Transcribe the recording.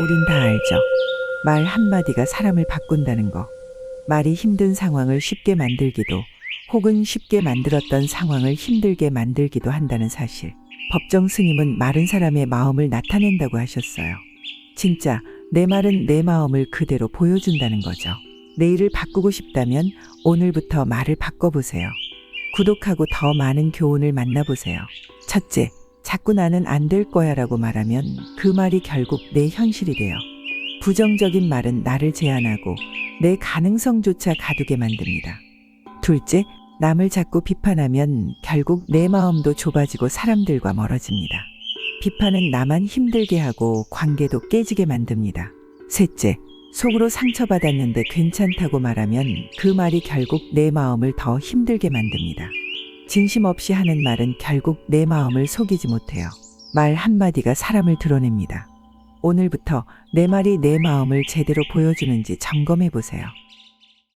우린 다 알죠. 말 한마디가 사람을 바꾼다는 거. 말이 힘든 상황을 쉽게 만들기도 혹은 쉽게 만들었던 상황을 힘들게 만들기도 한다는 사실. 법정 스님은 마른 사람의 마음을 나타낸다고 하셨어요. 진짜 내 말은 내 마음을 그대로 보여준다는 거죠. 내일을 바꾸고 싶다면 오늘부터 말을 바꿔보세요. 구독하고 더 많은 교훈을 만나보세요. 첫째, 자꾸 나는 안 될 거야 라고 말하면 그 말이 결국 내 현실이 돼요. 부정적인 말은 나를 제한하고 내 가능성조차 가두게 만듭니다. 둘째, 남을 자꾸 비판하면 결국 내 마음도 좁아지고 사람들과 멀어집니다. 비판은 나만 힘들게 하고 관계도 깨지게 만듭니다. 셋째, 속으로 상처받았는데 괜찮다고 말하면 그 말이 결국 내 마음을 더 힘들게 만듭니다. 진심 없이 하는 말은 결국 내 마음을 속이지 못해요. 말 한마디가 사람을 드러냅니다. 오늘부터 내 말이 내 마음을 제대로 보여주는지 점검해 보세요.